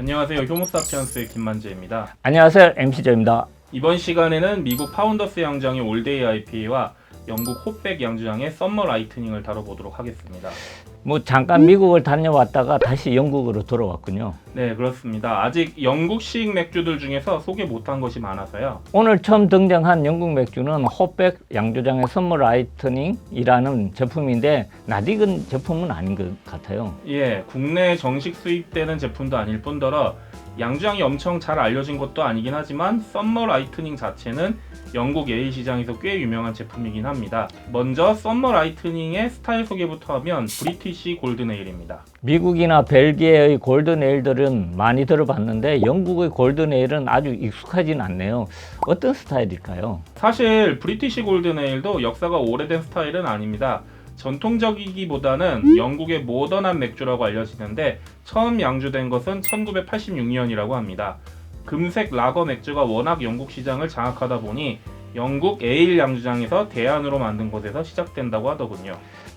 안녕하세요. 효모사피언스의 김만재입니다. 안녕하세요. MC조입니다. 이번 시간에는 미국 파운더스 양장의 올데이 IPA와 영국 홉백 양주장의 썸머 라이트닝을 다뤄보도록 하겠습니다. 뭐 잠깐 미국을 다녀왔다가 다시 영국으로 돌아왔군요. 네, 그렇습니다. 아직 영국식 맥주들 중에서 소개 못한 것이 많아서요. 오늘 처음 등장한 영국 맥주는 호백 양조장의 선물 라이트닝이라는 제품인데 낯익은 제품은 아닌 것 같아요. 예, 국내 정식 수입되는 제품도 아닐 뿐더러 양주장이 엄청 잘 알려진 것도 아니긴 하지만 썸머 라이트닝 자체는 영국 예일 시장에서 꽤 유명한 제품이긴 합니다. 먼저 썸머 라이트닝의 스타일 소개부터 하면 브리티시 골든 에일입니다. 미국이나 벨기에의 골든 에일들은 많이 들어봤는데 영국의 골든 에일은 아주 익숙하진 않네요. 어떤 스타일일까요? 사실 브리티시 골든 에일도 역사가 오래된 스타일은 아닙니다. 전통적이기보다는 영국의 모던한 맥주라고 알려지는데 처음 양주된 것은 1986년이라고 합니다. 금색 라거 맥주가 워낙 영국 시장을 장악하다 보니 영국 에일 양주장에서 대안으로 만든 곳에서 시작된다고 하더군요.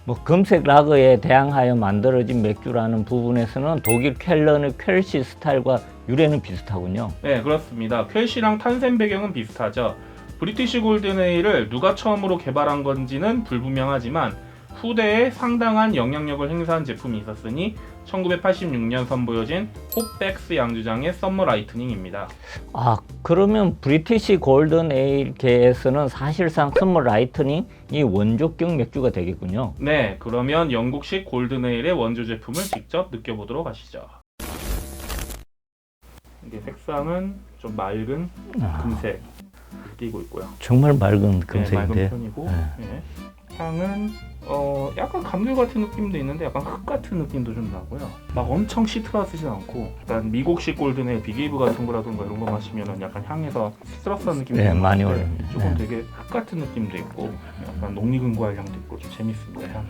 뭐 금색 라거에 대항하여 만들어진 맥주라는 부분에서는 독일 켈런의 켈시 스타일과 유래는 비슷하군요. 네, 그렇습니다. 퀘시랑 탄생 배경은 비슷하죠. 브리티시 골든 에일을 누가 처음으로 개발한 건지는 불분명하지만 후대에 상당한 영향력을 행사한 제품이 있었으니 1986년 선보여진 홉백스 양주장의 썸머 라이트닝입니다. 아 그러면 브리티시 골든 에일계에서는 사실상 선물 라이트닝이 원조격 맥주가 되겠군요. 네, 그러면 영국식 골든 에일의 원조 제품을 직접 느껴보도록 하시죠. 이게 색상은 좀 맑은 아, 금색 띄고 있고요. 정말 맑은 네, 맑은 금색인데 편이고 네. 네. 향은 어 약간 감귤 같은 느낌도 있는데 약간 흙 같은 느낌도 좀 나고요. 막 엄청 시트러스진 않고 약간 미국식 골든의 비게이브 같은 거라든가 이런 거 마시면은 약간 향에서 시트러스한 느낌이 네, 좀 많이 올라옵니다. 조금 네. 되게 흙 같은 느낌도 있고 약간 녹리근과의 향도 있고 좀 재밌습니다. 향.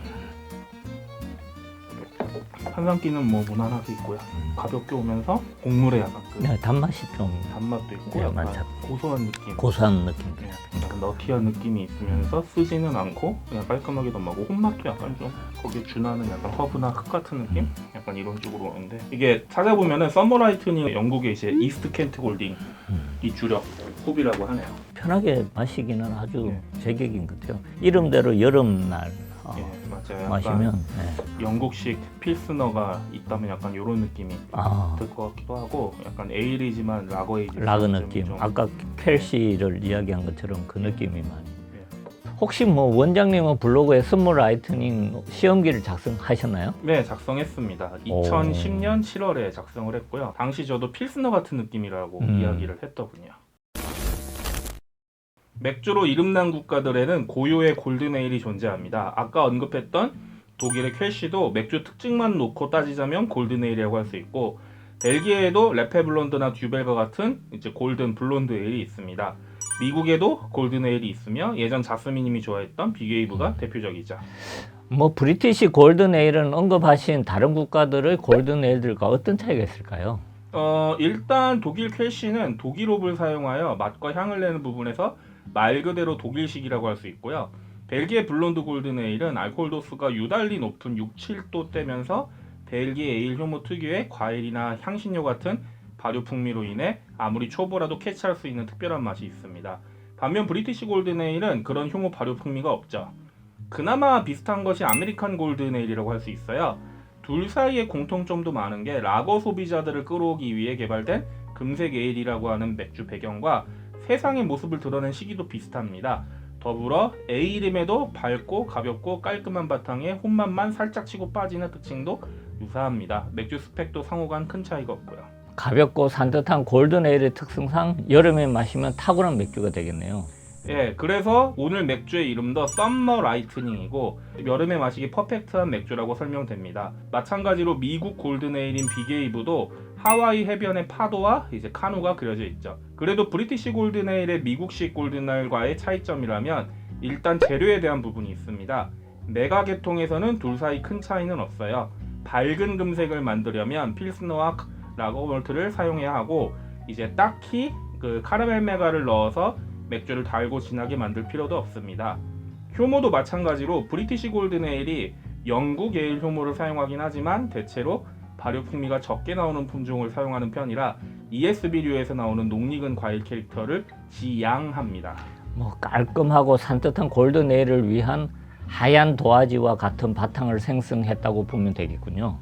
탄산기는 뭐 무난하게 있고요. 가볍게 오면서 곡물의 약간 그 네, 단맛이 좀 단맛도 있고 네, 약간 맞아. 고소한 느낌. 고소한 느낌. 네, 약간 너티한 느낌이 있으면서 쓰지는 않고 그냥 깔끔하게 넘어가고 혼맛도 약간 좀 거기에 준하는 약간 허브나 흙 같은 느낌? 약간 이런 쪽으로 오는데 이게 찾아보면은 서머라이트닝 영국의 이제 이스트 켄트 골딩이 음. 주력 호비라고 하네요. 편하게 마시기는 아주 네. 제격인 것 같아요. 이름대로 여름날 어, 예, 맞아요. 약간 마시면 네. 영국식 필스너가 있다면 약간 이런 느낌이 아, 들 것 같기도 하고 약간 에일이지만 라거 에일 라그 느낌. 아까 켈시를 이야기한 것처럼 그 느낌이 많이. 네. 혹시 뭐 원장님은 블로그에 선물 라이트닝 시험기를 작성하셨나요? 네, 작성했습니다. 오. 2010년 7월에 작성을 했고요. 당시 저도 필스너 같은 느낌이라고 음. 이야기를 했더군요. 맥주로 이름난 국가들에는 고유의 골든에일이 존재합니다. 아까 언급했던 독일의 켈시도 맥주 특징만 놓고 따지자면 골든에일이라고 할 수 있고 벨기에에도 레페블론드나 듀벨과 같은 이제 골든 블론드 에일이 있습니다. 미국에도 골든 에일이 있으며 예전 자스민님이 좋아했던 비게이브가 대표적이죠. 뭐 브리티시 골든 에일은 언급하신 다른 국가들의 골든 에일들과 어떤 차이가 있을까요? 어, 일단 독일 켈시는 독일호를 사용하여 맛과 향을 내는 부분에서 말 그대로 독일식이라고 할 수 있고요. 벨기에 블론드 골든 에일은 알코올 도수가 유달리 높은 6, 7도대면서 벨기에 에일 효모 특유의 과일이나 향신료 같은 발효 풍미로 인해 아무리 초보라도 캐치할 수 있는 특별한 맛이 있습니다. 반면 브리티시 골든 에일은 그런 효모 발효 풍미가 없죠. 그나마 비슷한 것이 아메리칸 골든 에일이라고 할 수 있어요. 둘 사이에 공통점도 많은 게 라거 소비자들을 끌어오기 위해 개발된 금색 에일이라고 하는 맥주 배경과 세상의 모습을 드러낸 시기도 비슷합니다. 더불어 에일임에도 밝고 가볍고 깔끔한 바탕에 혼맛만 살짝 치고 빠지는 특징도 유사합니다. 맥주 스펙도 상호간 큰 차이가 없고요. 가볍고 산뜻한 골든 에일의 특성상 여름에 마시면 탁월한 맥주가 되겠네요. 예, 그래서 오늘 맥주의 이름도 썸머 라이트닝이고 여름에 마시기 퍼펙트한 맥주라고 설명됩니다. 마찬가지로 미국 골든 에일인 비게이브도 하와이 해변의 파도와 이제 카누가 그려져 있죠. 그래도 브리티시 골든 에일의 미국식 골든 에일과의 차이점이라면 일단 재료에 대한 부분이 있습니다. 메가 계통에서는 둘 사이 큰 차이는 없어요. 밝은 금색을 만들려면 필스너와 라거 몰트를 사용해야 하고 이제 딱히 그 카라멜 메가를 넣어서 맥주를 달고 진하게 만들 필요도 없습니다. 효모도 마찬가지로 브리티시 골든 에일이 영국 에일 효모를 사용하긴 하지만 대체로 발효 풍미가 적게 나오는 품종을 사용하는 편이라 ESB류에서 나오는 녹익은 과일 캐릭터를 지양합니다. 뭐 깔끔하고 산뜻한 골든 에일을 위한 하얀 도화지와 같은 바탕을 생성했다고 보면 되겠군요.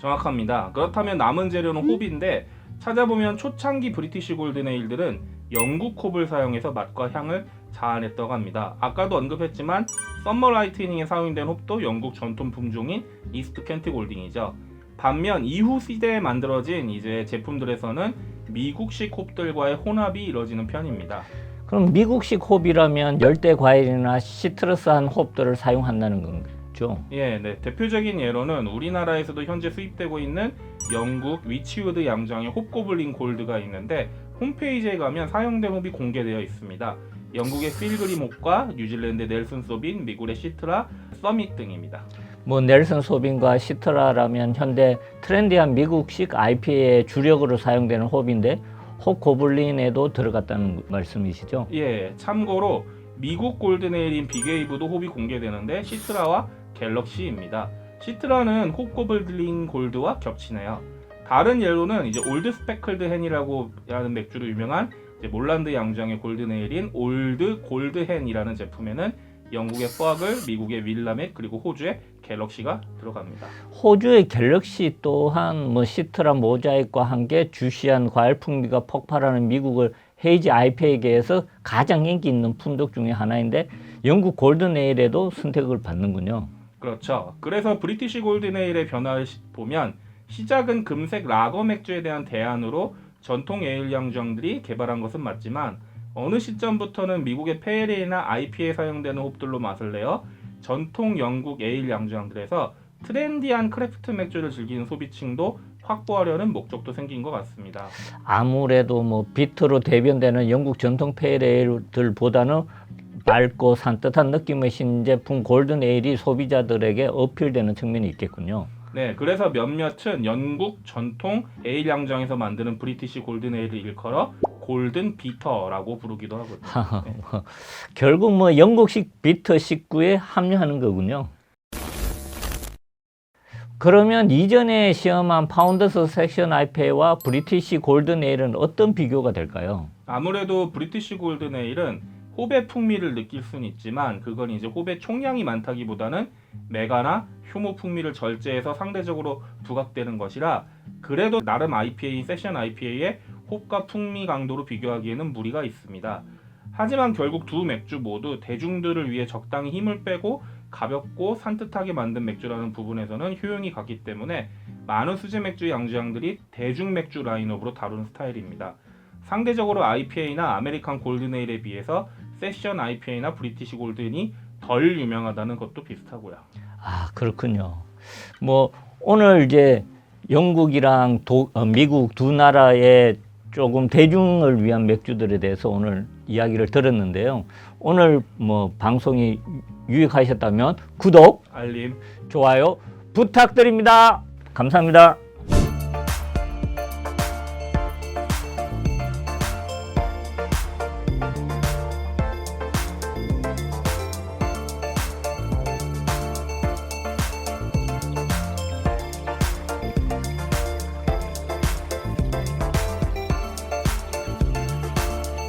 정확합니다. 그렇다면 남은 재료는 홉인데 찾아보면 초창기 브리티시 골든에일들은 영국 홉을 사용해서 맛과 향을 자아냈다고 합니다. 아까도 언급했지만 썸머 라이트닝에 사용된 홉도 영국 전통 품종인 이스트 켄트 골딩이죠. 반면 이후 시대에 만들어진 이제 제품들에서는 미국식 홉들과의 혼합이 이루어지는 편입니다. 그럼 미국식 홉이라면 열대 과일이나 시트러스한 홉들을 사용한다는 거죠. 예, 네. 대표적인 예로는 우리나라에서도 현재 수입되고 있는 영국 위치우드 양장의 홉고블린 골드가 있는데 홈페이지에 가면 사용된 홉이 공개되어 있습니다. 영국의 필그림 홉과 뉴질랜드 넬슨 소빈, 미국의 시트라, 서밋 등입니다. 뭐 넬슨 소빈과 시트라라면 현대 트렌디한 미국식 IPA의 주력으로 사용되는 홉인데 홉 고블린에도 들어갔다는 말씀이시죠? 예, 참고로 미국 골든에일인 빅웨이브도 홉이 공개되는데 시트라와 갤럭시입니다. 시트라는 홉고블린 골드와 겹치네요. 다른 예로는 이제 올드 스페클드 헨이라고 하는 맥주로 유명한 몰란드 양장의 골든에일인 올드 골드 헨이라는 제품에는 영국의 퍼글, 미국의 윌라멧 그리고 호주의 갤럭시가 들어갑니다. 호주의 갤럭시 또한 뭐 시트라 모자익과 함께 주시한 과일 풍미가 폭발하는 미국을 헤이지 IPA계에서 가장 인기 있는 품목 중에 하나인데 영국 골든 에일에도 선택을 받는군요. 그렇죠. 그래서 브리티시 골든에일의 변화를 시- 보면 시작은 금색 라거 맥주에 대한 대안으로 전통 에일 양주들이 개발한 것은 맞지만 어느 시점부터는 미국의 페일에이나 IPA에 사용되는 홉들로 맛을 내어 전통 영국 에일 양주들에서 트렌디한 크래프트 맥주를 즐기는 소비층도 확보하려는 목적도 생긴 것 같습니다. 아무래도 뭐 비트로 대변되는 영국 전통 페일에일들보다는 맑고 산뜻한 느낌의 신제품 골든 에일이 소비자들에게 어필되는 측면이 있겠군요. 네, 그래서 몇몇은 영국 전통 에일 양장에서 만드는 브리티시 골든 에일을 일컬어 골든 비터라고 부르기도 하거든요. 네. 결국 뭐 영국식 비터 식구에 합류하는 거군요. 그러면 이전에 시험한 파운더스 섹션 IPA와 브리티시 골든 에일은 어떤 비교가 될까요? 아무래도 브리티시 골든 에일은 호배 풍미를 느낄 수는 있지만 그건 이제 호배 총량이 많다기보다는 메가나 효모 풍미를 절제해서 상대적으로 부각되는 것이라 그래도 나름 IPA인 세션 IPA의 홉과 풍미 강도로 비교하기에는 무리가 있습니다. 하지만 결국 두 맥주 모두 대중들을 위해 적당히 힘을 빼고 가볍고 산뜻하게 만든 맥주라는 부분에서는 효용이 같기 때문에 많은 수제 맥주 양주장들이 대중 맥주 라인업으로 다루는 스타일입니다. 상대적으로 IPA나 아메리칸 골든에일에 비해서 세션 IPA나 브리티시 골든이 덜 유명하다는 것도 비슷하고요. 아 그렇군요. 뭐 오늘 이제 영국이랑 도- 어, 미국 두 나라의 조금 대중을 위한 맥주들에 대해서 오늘 이야기를 들었는데요. 오늘 뭐 방송이 유익하셨다면 구독, 알림 좋아요 부탁드립니다. 감사합니다.